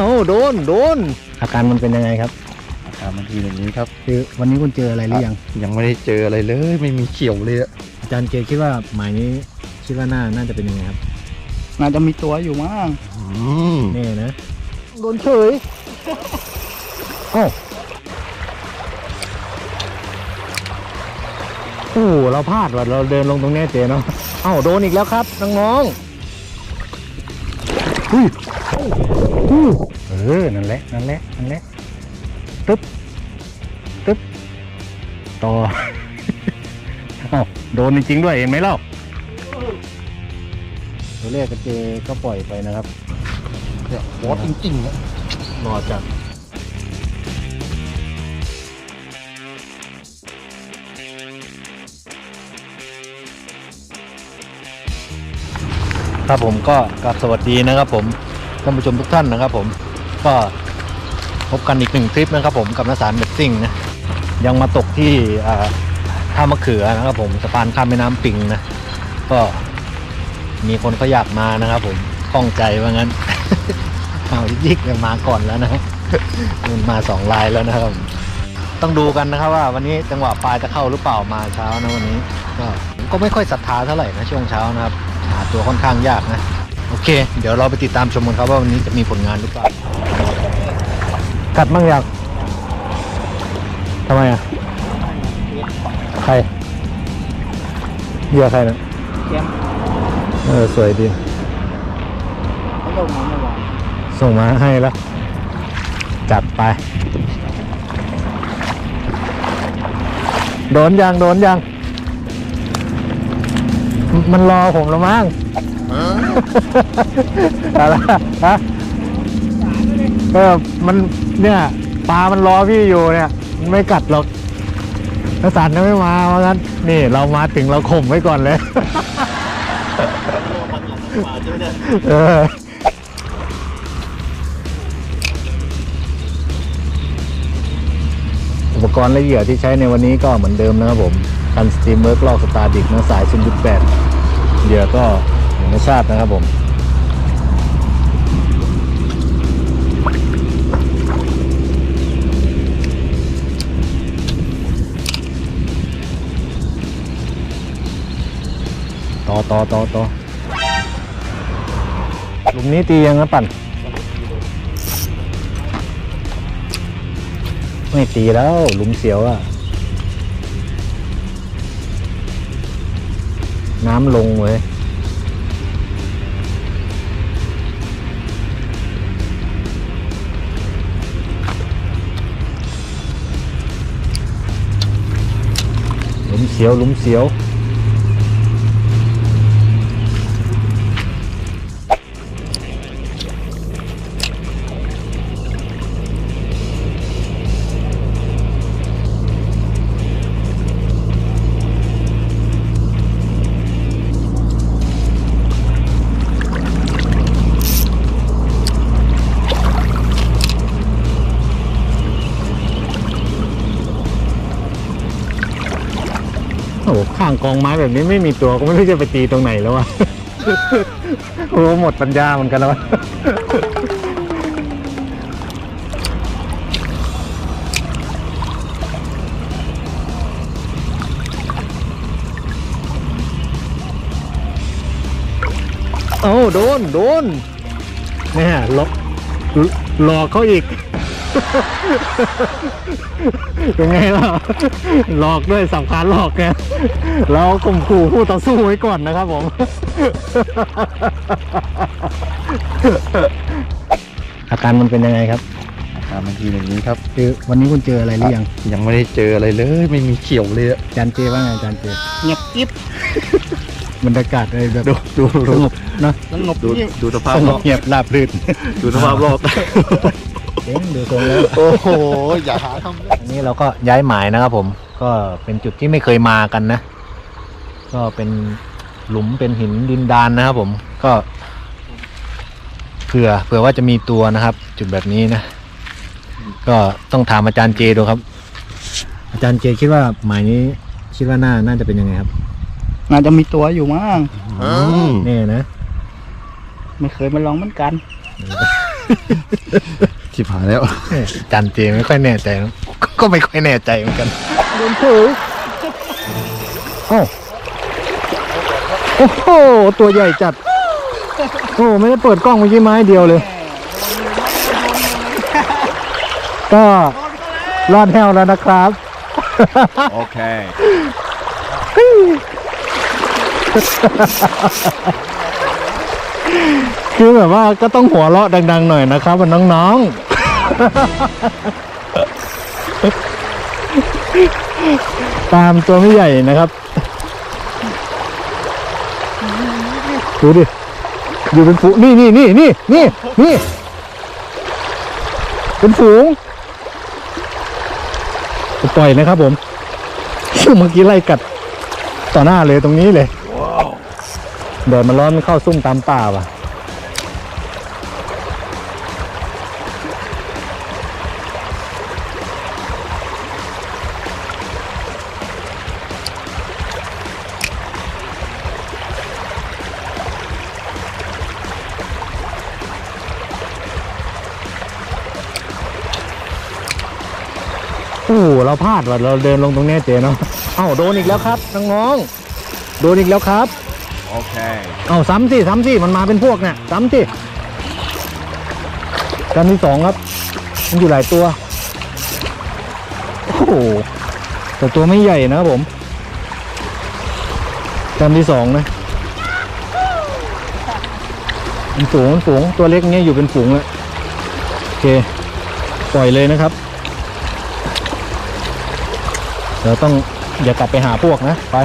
เอ้าโดนโดน อาการมันเป็นยังไงครับอาการมันทีอย่างนี้ครับ คือวันนี้คุณเจออะไรหรือยังยังไม่ได้เจออะไรเลย ไม่มีเขียวเลยอะอาจารย์เจคิดว่าหมายนี้คิดว่าน่าน่าจะเป็นยังไงครับน่าจะมีตัวอยู่มั้งอืมนี่นะโดนเฉยเอ้าโอ้โหเราพลาดว่ะเราเดินลงตรงเนี้ยเจเนาะเอ้าโดนอีกแล้วครับน้องๆอุ้ยอุ้ย เออ นั่นแหละ นั่นแหละ นั่นแหละ ตึ๊บ ตึ๊บ ต่อเอาโดนจริงๆด้วยเห็นไหมเล่า ตัวแรกก็เจก็ปล่อยไปนะครับเนี่ยบอสจริงๆอะรอจัดครับผมก็กราบสวัสดีนะครับผม ท่านผู้ชมทุกท่านนะครับผมก็พบกันอีกหนึ่งคลิปนะครับผมกับนสารเบดซิ่งนะยังมาตกที่อ่าท่ามะเขือนะครับผมสะพานข้ามแม่น้ำปิงนะก็มีคนเขาอยากมานะครับผมข้องใจว่างั้นเอายิกยังมาก่อนแล้วนะมันมาสองลายแล้วนะครับต้องดูกันนะครับว่าวันนี้จังหวะปลายจะเข้าหรือเปล่ามาเช้านะวันนี้ก็ก็ไม่ค่อยศรัทธาเท่าไหร่นะช่วงเช้านะครับหาตัวค่อนข้างยากนะ โอเค เดี๋ยวเราไปติดตามชมกันครับว่าวันนี้จะมีผลงานหรือเปล่ากัดบ้างอยากทำไมอะ ใครเหยื่อใครนะเยี่ยมเออสวยดี เขาลงมาเมื่อวานส่งมาให้แล้ว จัดไป โดนยังโดนยังมมันรอผมแล้วมั้ง อะไรฮะก็มันเนี่ยปลามันรอพี่อยู่เนี่ยมันไม่กัดหรอกถ้าสันไม่มาเพราะงั้น นี่เรามาถึงเราข่มไว้ก่อนเลย เอออุปกรณ์และเหยื่อที่ใช้ในวันนี้ก็เหมือนเดิมนะครับผม คันสตรีมเวิร์กลอกสตาร์ดิกนะสาย0.8เหยื่อก็ ธรรมชาตินะครับผมต่อต่อต่อต่อหลุมนี้ตียังนะปั่น ไม่ตีแล้วหลุมเสียวอะน้ำลงเว้ย ลุมเสียวหลุมเสียว ข้างกองไม้แบบนี้ไม่มีตัวก็ไม่รู้จะไปตีตรงไหนแล้ววะโอ้โหหมดปัญญาเหมือนกันแล้ววะเอ้าโดน โดนเนี่ยหลอกหลอกเขาอีก เป็นไงล่ะหลอกด้วยสับขาหลอกไงเราข่มขู่ผู้ต่อสู้ไว้ก่อนนะครับผม อาการมันเป็นยังไงครับอาการมันทีอย่างนี้ครับคือวันนี้คุณเจออะไรหรือยังยังไม่ได้เจออะไรเลย ไม่มีเขียวเลยอะอาจารย์เจว่าไงอาจารย์เจเงียบกิ๊บบรรยากาศอะไรแบบดูดูสดูงบเนอะสงบดูเงียบดูสภาพสงรบอบเงียบราบรื่นดูสภาพรอบเอ๊ะ ดูทรงแล้วโอ้โห อย่าหาทำอันนี้เราก็ย้ายหมายนะครับผมก็เป็นจุดที่ไม่เคยมากันนะ ก็เป็นหลุมเป็นหินดินดานนะครับผมก็เผื่อเผื่อว่าจะมีตัวนะครับ จุดแบบนี้นะ ก็ต้องถามอาจารย์เจดูครับ อาจารย์เจคิดว่าหมายนี้คิดว่าน่าน่าจะเป็นยังไงครับน่าจะมีตัวอยู่มั้งอืมนี่นะ ไม่เคยมาลองเหมือนกัน ชิบหายแล้ว จันเจไม่ค่อยแน่ใจนะก็ไม่ค่อยแน่ใจเหมือนกันโดนถือเอ้าโอ้โห ตัวใหญ่จัด โอ้ไม่ได้เปิดกล้องเมื่อกี้ไม้เดียวเลย ก็รอดแห้วแล้วนะครับ Okay. คือแบบว่าก็ต้องหัวเราะดัง ๆ หน่อยนะครับมันน้อง ๆ ตามตัวไม่ใหญ่นะครับ ดูดิ อยู่เป็นฝูงนี่นี่นี่นี่นี่นี่ เป็นฝูงปล่อยนะครับผมเมื่อกี้ไล่กัดต่อหน้าเลยตรงนี้เลยแดดมันร้อนมันเข้าซุ่มตามป่าว่ะ พลาดว่ะเราเดินลงตรงเนี้ยเจ๊เนาะเอ้าโดนอีกแล้วครับน้องๆโดนอีกแล้วครับ Okay. เอาซ้ำสิซ้ำสิมันมาเป็นพวกเนี่ยซ้ำสิกันที่สองครับ มันอยู่หลายตัวโอ้โหแต่ตัวไม่ใหญ่นะครับผมกันที่สองนะมันสูงมันสูงตัวเล็กเนี้ยอยู่เป็นฝูงแล้วโอเค ปล่อยเลยนะครับ เดี๋ยวต้องอย่ากลับไปหาพวกนะ ไป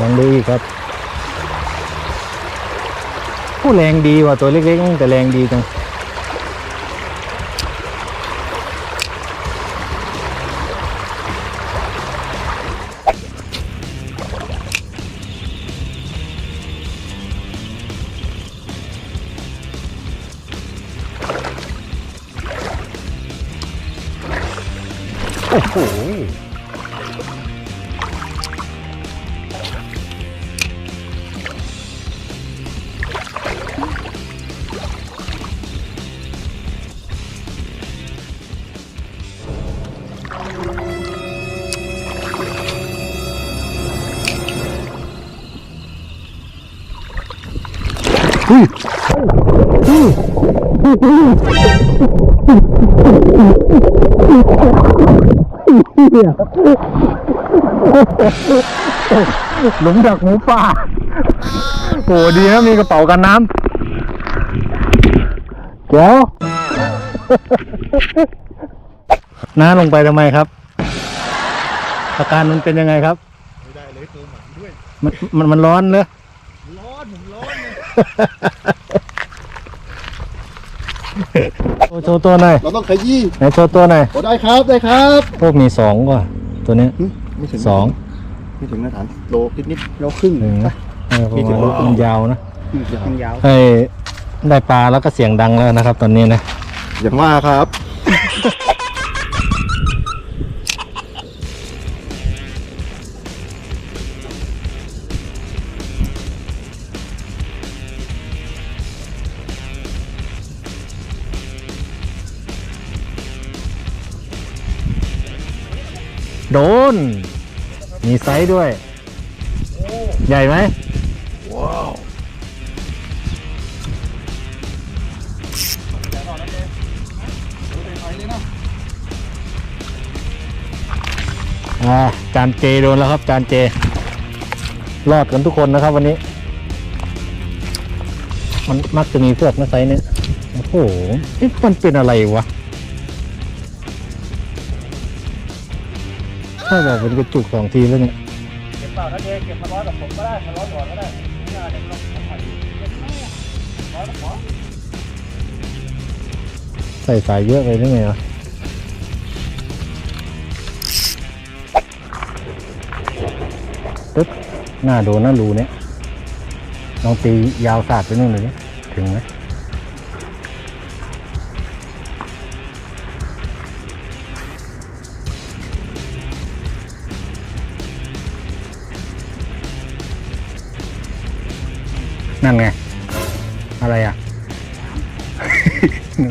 ลองดูอีกครับผู้แรงดีว่ะตัวเล็กๆแต่แรงดีจัง โอ้โหหลุมดักหมูป่าโอ้ดีนะมีกระเป๋ากันน้ำเดี๋ยวน้าลงไปทำไมครับ อาการมันเป็นยังไงครับ ไม่ได้เลยตัวหมันด้วย มันมันมันร้อนเลยร้อนผมร้อนเลย โชว์ตัวหน่อยเราต้องขยี้ไหนโชว์ตัวหน่อยโอ้ได้ครับได้ครับพวกมีสองกว่าตัวเนี้ยไม่ถึงสองไม่ถึงมาตรฐานโลนิดนิดโลครึ่งหนึ่งนะเออมีถึงประมาณมันยาวนะยาวมันยาวให้ได้ปลาแล้วก็เสียงดังแล้วนะครับ ตอนนี้นะอย่างว่าครับ โดน มีไซส์ด้วย ใหญ่ไหมอ่าจานเจโดนแล้วครับ จานเจ รอดกันทุกคนนะครับวันนี้ มันมักจะมีพวกนะไซส์เนี้ยโอ้โหเอ๊ะมันเป็นอะไรวะ ถ้าบอกเป็นกระจุกสองทีแล้วเนี่ยเก็บเปล่านะเจเก็บมาร้อยกับผมก็ได้มาร้อยก่อนก็ได้ไม่น่าเดี๋ยวเราทำใหม่เก็บไม่ร้อยกับผมใส่สายเยอะไปได้ไงวะปึ๊บหน้าโดนหน้ารูเนี่ยลองตียาวสาดไปนู่นเลยถึงไหม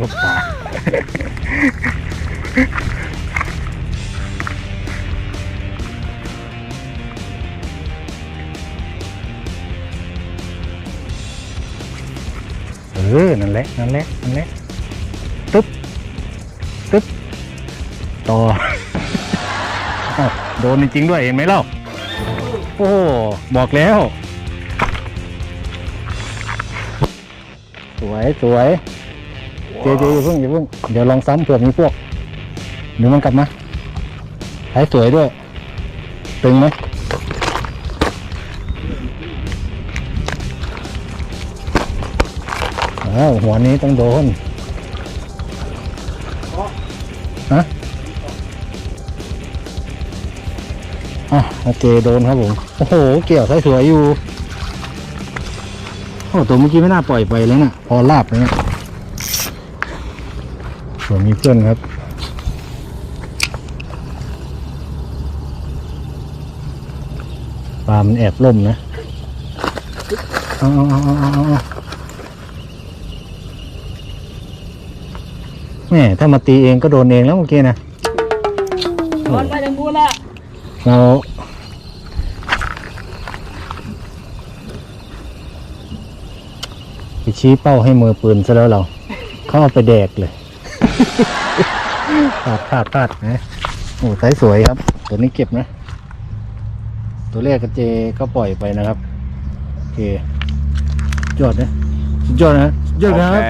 นึกว่าปาเออ นั่นแหละ นั่นแหละ นั่นแหละ ตึ๊บ ตึ๊บ ต่ออโดนจริงด้วย เห็นไหมเล่า โอ้ บอกแล้ว สวย สวย เจเจอย่าเพิ่งอย่าเพิ่งเดี๋ยวลองซ้ำเผื่อมีพวกเดี๋ยวมันกลับมาท้ายสวยด้วยตึงไหมอ้าวหัวนี้ต้องโดนฮะอะโอเคโดนครับผม โอ้โห เกี่ยวใส่สวยอยู่โอ้ตัวเมื่อกี้ไม่น่าปล่อยไปเลยนะพอลาบเลยนะส่ วนมีเพื่อนครับ ปลามันแอบล่มนะเอาเอาเอาเอาเอาเอาแม่ถ้ามาตีเองก็โดนเองแล้วเมื่อกี้นะร้อนไปทางนู้นละเราไปชี้เป้าให้มือปืนซะแล้วเรา เขาเอาไปแดกเลย พลาดพลาดพลาดนะโอ้ไซส์สวยครับ ตัวนี้เก็บนะ ตัวแรกกับเจก็ปล่อยไปนะครับ โอเคยอดนะสุดยอดนะสุดยอดนะครับ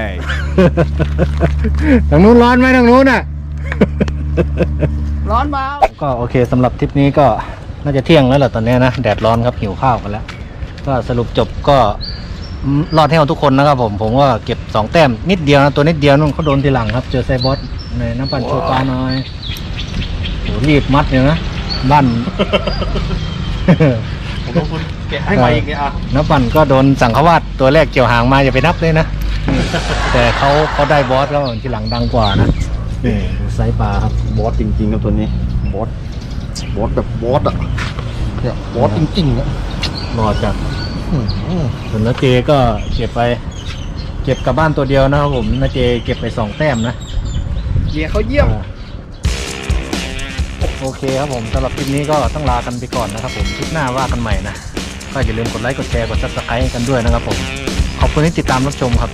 ทางนู้นร้อนไหมทางนู้นอะ ร้อนมาก็โอเคสำหรับทริปนี้ก็น่าจะเที่ยงแล้วแหละตอนเนี้ยนะ แดดร้อนครับหิวข้าวกันแล้ว ก็สรุปจบก็อืม รอดให้เอาทุกคนนะครับผมผมก็เก็บสองแต้มนิดเดียวนะตัวนิดเดียวนู่นเขาโดนทีหลังครับ เจอไซบอสในน้ำปั่นโชว์ปลาหน่อยโหรีบมัดเลยนะบ้านผมต้องคุณแกะให้ใหม่อีกเนี่ยอะน้ำปั่นก็โดนสั่งเขาวาดตัวแรกเกี่ยวหางมาอย่าไปนับเลยนะแต่เขาเขาได้บอสแล้วทีหลังดังกว่านะนี่ดูไซส์ปลาครับบอสจริงๆครับตัวนี้บอสบอสแบบบอสอะเนี่ยบอสจริงๆอะรอจาก ส่วนนาเจก็เก็บไป เก็บกลับบ้านตัวเดียวนะครับผมนาเจเก็บไปสองแต้มนะเยี่ยเขาเยี่ยมอ่าโอเคครับผมสำหรับคลิปนี้ก็ต้องลากันไปก่อนนะครับผมคลิปหน้าว่ากันใหม่นะ ก็อย่าลืมกดไลค์กดแชร์กดซับสไครต์กันด้วยนะครับผม ขอบคุณที่ติดตามรับชมครับ